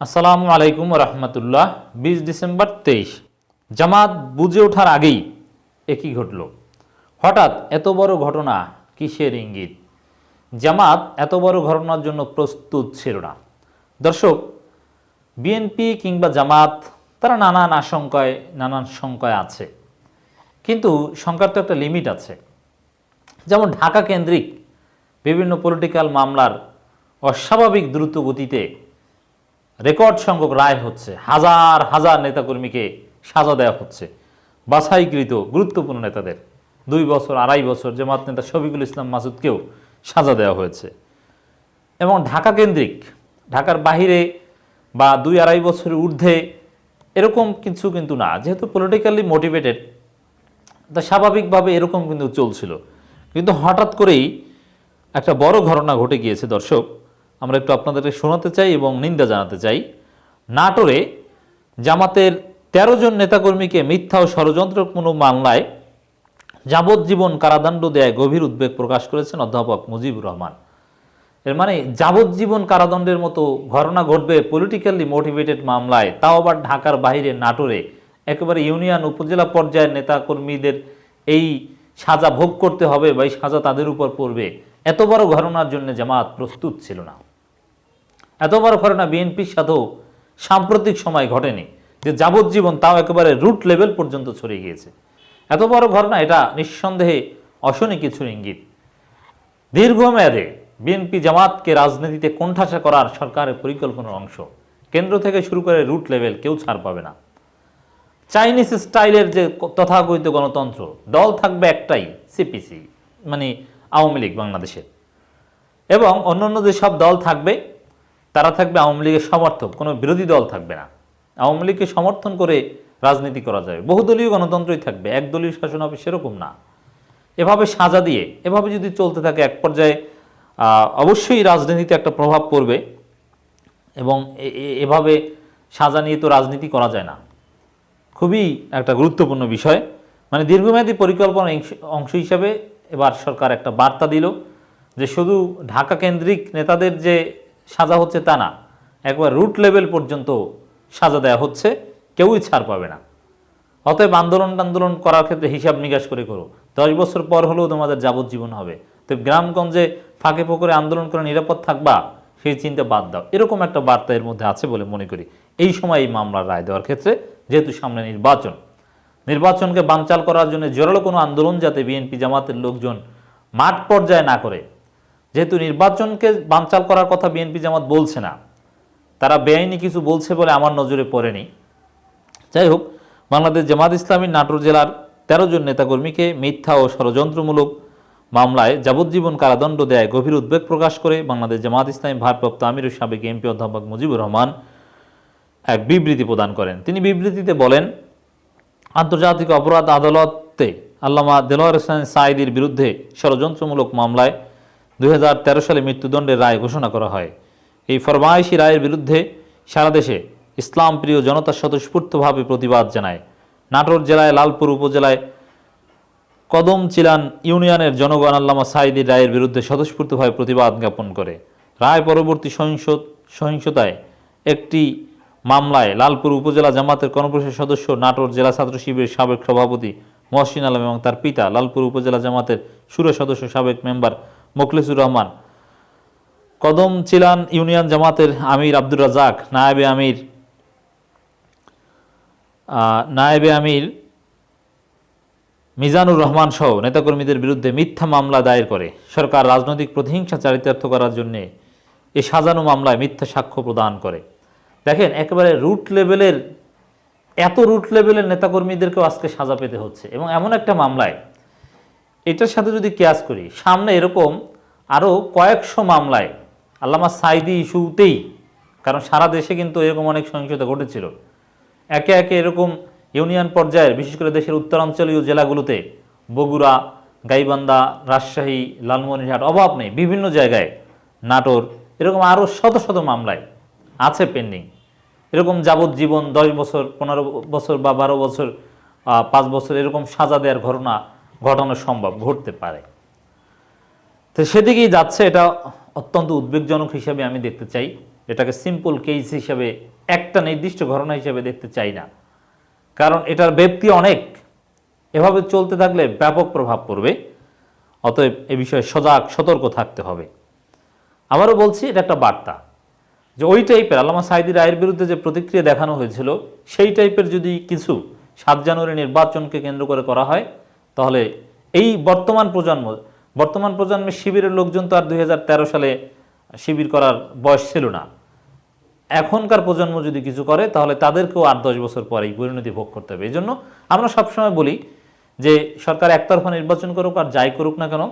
আসসালামু আলাইকুম রহমতুল্লাহ, বিশ ডিসেম্বর তেইশ। জামাত বুঝে ওঠার আগেই একই ঘটল। হঠাৎ এত বড় ঘটনা কিসের ইঙ্গিত? জামাত এত বড় ঘটনার জন্য প্রস্তুত ছিল না। দর্শক, বিএনপি কিংবা জামাত, তারা নানান আশঙ্কায়, নানান শঙ্কায় আছে। কিন্তু শঙ্কার তো একটা লিমিট আছে। যেমন ঢাকা কেন্দ্রিক বিভিন্ন পলিটিক্যাল মামলার অস্বাভাবিক দ্রুত গতিতে রেকর্ড সংখ্যক রায় হচ্ছে, হাজার হাজার নেতাকর্মীকে সাজা দেওয়া হচ্ছে। বাছাইকৃত গুরুত্বপূর্ণ নেতাদের দুই বছর, আড়াই বছর জামাত নেতা শফিকুল ইসলাম মাসুদকেও সাজা দেওয়া হয়েছে। এবং ঢাকা কেন্দ্রিক, ঢাকার বাহিরে বা দুই আড়াই বছরের ঊর্ধ্বে এরকম কিছু কিন্তু না। যেহেতু পলিটিক্যালি মোটিভেটেড তা স্বাভাবিকভাবে এরকম কিন্তু চলছিল। কিন্তু হঠাৎ করেই একটা বড় ঘটনা ঘটে গিয়েছে দর্শক। আমরা একটু আপনাদেরকে শোনাতে চাই এবং নিন্দা জানাতে চাই। নাটোরে জামাতের ১৩ জন নেতাকর্মীকে মিথ্যা ও ষড়যন্ত্রপূর্ণ মামলায় যাবজ্জীবন কারাদণ্ড দেয় গভীর উদ্বেগ প্রকাশ করেছেন অধ্যাপক মুজিবুর রহমান। এর মানে যাবজ্জীবন কারাদণ্ডের মতো ঘটনা ঘটবে পলিটিক্যালি মোটিভেটেড মামলায়, তাও আবার ঢাকার বাইরে নাটোরে। একেবারে ইউনিয়ন উপজেলা পর্যায়ের নেতাকর্মীদের এই সাজা ভোগ করতে হবে বা এই সাজা তাদের উপর পড়বে। এত বড় ঘটনার জন্য জামাত প্রস্তুত ছিল না। এত বড় ঘটনা বিএনপির সাথেও সাম্প্রতিক সময় ঘটেনি, যে যাবজ্জীবন তাও একেবারে রুট লেভেল পর্যন্ত ছড়িয়ে গিয়েছে। এত বড় ঘটনা, এটা নিঃসন্দেহে অশনি কিছু ইঙ্গিত। দীর্ঘমেয়াদে বিএনপি জামাতকে রাজনীতিতে কোণঠাসা করার সরকারের পরিকল্পনার অংশ। কেন্দ্র থেকে শুরু করে রুট লেভেল কেউ ছাড় পাবে না। চাইনিজ স্টাইলের যে তথাকথিত গণতন্ত্র, দল থাকবে একটাই সিপিসি মানে আওয়ামী লীগ বাংলাদেশের। এবং অন্যান্য যে সব দল থাকবে তারা থাকবে আওয়ামী লীগের সমর্থক, কোনো বিরোধী দল থাকবে না। আওয়ামী লীগকে সমর্থন করে রাজনীতি করা যাবে বহুদলীয় গণতন্ত্রই থাকবে, একদলীয় শাসন হবে সেরকম না। এভাবে সাজা দিয়ে, এভাবে যদি চলতে থাকে, এক পর্যায়ে অবশ্যই রাজনীতিতে একটা প্রভাব পড়বে এবং এভাবে সাজা নিয়ে তো রাজনীতি করা যায় না। খুবই একটা গুরুত্বপূর্ণ বিষয়। মানে দীর্ঘমেয়াদী পরিকল্পনার অংশ- অংশ হিসাবে এবার সরকার একটা বার্তা দিল যে শুধু ঢাকা কেন্দ্রিক নেতাদের যে সাজা হচ্ছে তা না। একবার রুট লেভেল পর্যন্ত সাজা দেয়া হচ্ছে, কেউই ছাড় পাবে না। অতএব আন্দোলন আন্দোলন করার ক্ষেত্রে হিসাব নিকাশ করে করো। দশ বছর পর হলেও তোমাদের যাবজ্জীবন হবে। তো গ্রামগঞ্জে ফাঁকে ফোকরে আন্দোলন করে নিরাপদ থাকবা, সেই চিন্তা বাদ দাও। এরকম একটা বার্তা এর মধ্যে আছে বলে মনে করি। এই সময় এই মামলার রায় দেওয়ার ক্ষেত্রে যেহেতু সামনে নির্বাচন, নির্বাচনকে বানচাল করার জন্য জোরালো কোনো আন্দোলন যাতে বিএনপি জামাতের লোকজন মাঠ পর্যায়ে না করে যেহেতু নির্বাচনকে বানচাল করার কথা বিএনপি জামাত বলছে না, তারা বেআইনি কিছু বলছে বলে আমার নজরে পড়েনি। যাই হোক, বাংলাদেশ জামাত ইসলামী নাটোর জেলার তেরো জন নেতাকর্মীকে মিথ্যা ও ষড়যন্ত্রমূলক মামলায় যাবজ্জীবন কারাদণ্ড দেয় গভীর উদ্বেগ প্রকাশ করে বাংলাদেশ জামাত ইসলামী ভারপ্রাপ্ত আমির সাবেক এমপি অধ্যাপক মুজিবুর রহমান এক বিবৃতি প্রদান করেন। তিনি বিবৃতিতে বলেন, আন্তর্জাতিক অপরাধ আদালতে আল্লামা দেলোয়ার হোসেন সাইদির বিরুদ্ধে ষড়যন্ত্রমূলক মামলায় দুই হাজার তেরো সালে মৃত্যুদণ্ডের রায় ঘোষণা করা হয়। এই ফরমায়েশি রায়ের বিরুদ্ধে সারা দেশে ইসলাম প্রিয় জনতা স্বতঃস্ফূর্তভাবে প্রতিবাদ জানায়। নাটোর জেলায়, লালপুর উপজেলায় কদম চিলান ইউনিয়নের জনগণ আল্লামা সাইদির রায়ের বিরুদ্ধে স্বতঃস্ফূর্তভাবে প্রতিবাদ জ্ঞাপন করে। রায় পরবর্তী সহিংস সহিংসতায় একটি মামলায় লালপুর উপজেলা জামাতের কর্মপরিষদ সদস্য, নাটোর জেলা ছাত্র শিবিরের সাবেক সভাপতি মহসিন আলম এবং তার পিতা লালপুর উপজেলা জামাতের সুর সদস্য, সাবেক মেম্বার মোখলেসুর রহমান। কদম চিলান ইউনিয়ন জামাতের আমির আব্দুর রাজাক নায়েবে আমির। নায়েবে আমির মিজানুর রহমান সহ নেতাকর্মীদের বিরুদ্ধে মিথ্যা মামলা দায়ের করে। সরকার রাজনৈতিক প্রতিহিংসা চারিতার্থ করার জন্যে এ সাজানো মামলায় মিথ্যা সাক্ষ্য প্রদান করে। দেখেন, একেবারে রুট লেভেলের এত রুট লেভেলের নেতাকর্মীদেরকেও আজকে সাজা পেতে হচ্ছে এবং এমন একটা মামলায় এটার সাথে যদি কেয়াস করি, সামনে এরকম আরও কয়েকশো মামলায়, আল্লামা সাইদি ইস্যুতেই, কারণ সারা দেশে কিন্তু এরকম অনেক সহিংসতা ঘটেছিল। একে একে এরকম ইউনিয়ন পর্যায়ের, বিশেষ করে দেশের উত্তরাঞ্চলীয় জেলাগুলোতে, বগুড়া, গাইবান্ধা, রাজশাহী, লালমনিরহাট, অভাব নেই, বিভিন্ন জায়গায় নাটোর, এরকম আরও শত শত মামলায় আছে পেন্ডিং এরকম যাবজ্জীবন দশ বছর, পনেরো বছর বা বারো বছর পাঁচ বছর এরকম সাজা দেওয়ার ঘটনা ঘটানো সম্ভব, ঘটতে পারে। তো সেদিকেই যাচ্ছে, এটা অত্যন্ত উদ্বেগজনক হিসাবে আমি দেখতে চাই। এটাকে সিম্পল কেস হিসাবে, একটা নির্দিষ্ট ঘটনা হিসেবে দেখতে চাই না। কারণ এটার ব্যক্তি অনেক। এভাবে চলতে থাকলে ব্যাপক প্রভাব পড়বে। অতএব এ বিষয়ে সজাগ, সতর্ক থাকতে হবে। আবারও বলছি, এটা একটা বার্তা। যে ওই টাইপের আল্লামা সাইদি রায়ের বিরুদ্ধে যে প্রতিক্রিয়া দেখানো হয়েছিল, সেই টাইপের যদি কিছু সাত জানুয়ারি নির্বাচনকে কেন্দ্র করে করা হয় তাহলে এই বর্তমান প্রজন্ম, বর্তমান প্রজন্মের শিবিরের লোকজন তো আর দুই হাজার তেরো সালে শিবির করার বয়স ছিল না। এখনকার প্রজন্ম যদি কিছু করে, তাহলে তাদেরকেও আট দশ বছর পরেই পরিণতি ভোগ করতে হবে। এই জন্য আমরা সবসময় বলি যে, সরকার একতরফা নির্বাচন করুক আর যাই করুক না কেন,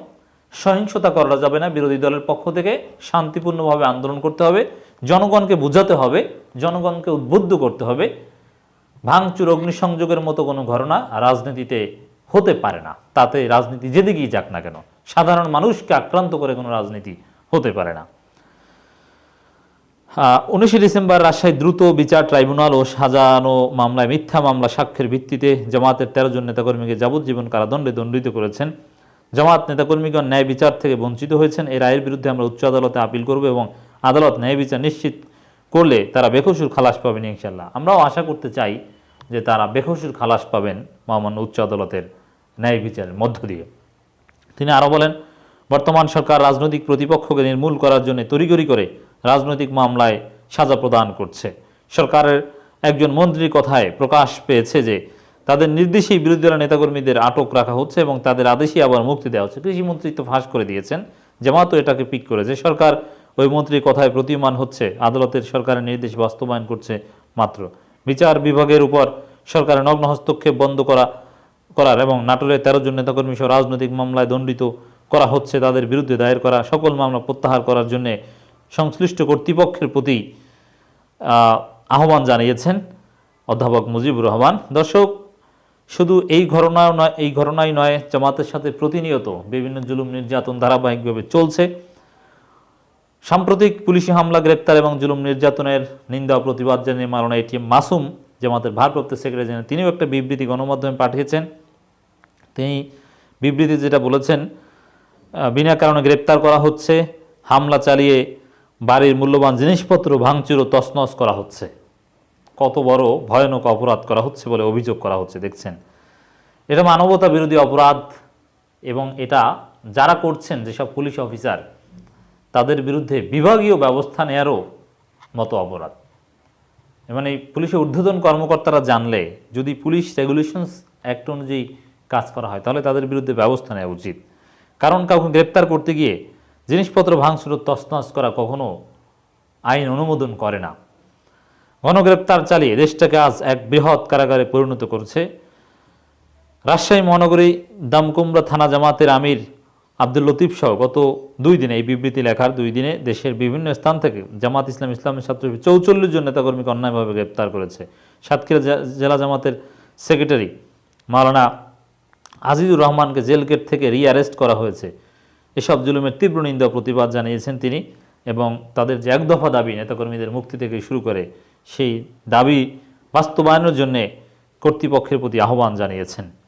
সহিংসতা করা যাবে না। বিরোধী দলের পক্ষ থেকে শান্তিপূর্ণভাবে আন্দোলন করতে হবে, জনগণকে বোঝাতে হবে, জনগণকে উদ্বুদ্ধ করতে হবে। ভাঙচুর, অগ্নিসংযোগের মতো কোনো ঘটনা রাজনীতিতে হতে পারে না। তাতে রাজনীতি যেদিকেই যাক না কেন, সাধারণ মানুষকে আক্রান্ত করে কোনো রাজনীতি হতে পারে না। উনিশে ডিসেম্বর রাজশাহী দ্রুত বিচার ট্রাইব্যুনাল ও সাজানো মামলায় মিথ্যা মামলা সাক্ষ্যের ভিত্তিতে জামাতের তেরো জন নেতাকর্মীকে যাবজ্জীবন কারাদণ্ডে দণ্ডিত করেছেন। জামাত নেতাকর্মীগণ ন্যায় বিচার থেকে বঞ্চিত হয়েছেন। এই রায়ের বিরুদ্ধে আমরা উচ্চ আদালতে আপিল করব এবং আদালত ন্যায় বিচার নিশ্চিত করলে তারা বেকসুর খালাস পাবেন ইনশাল্লাহ আমরাও আশা করতে চাই যে তারা বেকসুর খালাস পাবেন মহামান্য উচ্চ আদালতের ন্যায় বিচারের মধ্য দিয়ে। তিনি আরও বলেন, বর্তমান সরকার রাজনৈতিক প্রতিপক্ষকে নির্মূল করার জন্য তড়িগড়ি করে রাজনৈতিক মামলায় সাজা প্রদান করছে। সরকারের একজন মন্ত্রীর কথায় প্রকাশ পেয়েছে যে, তাদের নির্দেশেই বিরোধী দলের নেতাকর্মীদের আটক রাখা হচ্ছে এবং তাদের আদেশেই আবার মুক্তি দেওয়া হচ্ছে। কৃষিমন্ত্রী তো ফাঁস করে দিয়েছেন। জামাতও এটাকে পিক করেছে। সরকার ওই মন্ত্রীর কথায় প্রতিমান হচ্ছে। আদালতের সরকারের নির্দেশ বাস্তবায়ন করছে মাত্র। বিচার বিভাগের উপর সরকারের নগ্ন হস্তক্ষেপ বন্ধ করা করার এবং নাটোরের তেরো জন নেতাকর্মী সহ রাজনৈতিক মামলায় দণ্ডিত করা হচ্ছে তাদের বিরুদ্ধে দায়ের করা সকল মামলা প্রত্যাহার করার জন্য সংশ্লিষ্ট কর্তৃপক্ষের প্রতি আহ্বান জানিয়েছেন অধ্যাপক মুজিবুর রহমান। দর্শক, শুধু এই ঘটনাও নয়, এই ঘটনাই নয়, জামাতের সাথে প্রতিনিয়ত বিভিন্ন জুলুম নির্যাতন ধারাবাহিকভাবে চলছে। সাম্প্রতিক পুলিশি হামলা, গ্রেপ্তার এবং জুলুম নির্যাতনের নিন্দা প্রতিবাদ জানিয়ে মারানা এটিএম মাসুম জামাতের ভারপ্রাপ্ত সেক্রেটারি জেনারেল তিনিও একটা বিবৃতি গণমাধ্যমে পাঠিয়েছেন। তিনি বিবৃতি যেটা বলেছেন বিনা কারণে গ্রেপ্তার করা হচ্ছে, হামলা চালিয়ে বাড়ির মূল্যবান জিনিসপত্র ভাঙচুর ও তছনছ করা হচ্ছে। কত বড় ভয়ানক অপরাধ করা হচ্ছে বলে অভিযোগ করা হচ্ছে, দেখছেন। এটা মানবতা বিরোধী অপরাধ এবং এটা যারা করছেন, যেসব পুলিশ অফিসার, তাদের বিরুদ্ধে বিভাগীয় ব্যবস্থা নেয়ারও মতো অপরাধ। মানে পুলিশের ঊর্ধ্বতন কর্মকর্তারা জানলে, যদি পুলিশ রেগুলেশনস অ্যাক্ট অনুযায়ী কাজ করা হয়, তাহলে তাদের বিরুদ্ধে ব্যবস্থা নেওয়া উচিত। কারণ কাউকে গ্রেপ্তার করতে গিয়ে জিনিসপত্র ভাঙচুর তছনছ করা কখনো আইন অনুমোদন করে না। গণগ্রেপ্তার চালিয়ে দেশটাকে আজ এক বৃহৎ কারাগারে পরিণত করছে রাজশাহী মহানগরী দামকুমরা থানা জামাতের আমির আব্দুল লতিফ সহ গত দুই দিনে এই বিবৃতি লেখার দুই দিনে দেশের বিভিন্ন স্থান থেকে জামাত ইসলাম, ইসলামের ছাত্র চৌচল্লিশ জন নেতাকর্মীকে অন্যায়ভাবে গ্রেপ্তার করেছে। সাতক্ষীরা জেলা জামাতের সেক্রেটারি মাওলানা আজিজুর রহমানকে জেল গেট থেকে রিঅ্যারেস্ট করা হয়েছে। এসব জুলুমের তীব্র নিন্দা প্রতিবাদ জানিয়েছেন তিনি এবং তাদের যে এক দফা দাবি নেতাকর্মীদের মুক্তি থেকে শুরু করে, সেই দাবি বাস্তবায়নের জন্যে কর্তৃপক্ষের প্রতি আহ্বান জানিয়েছেন।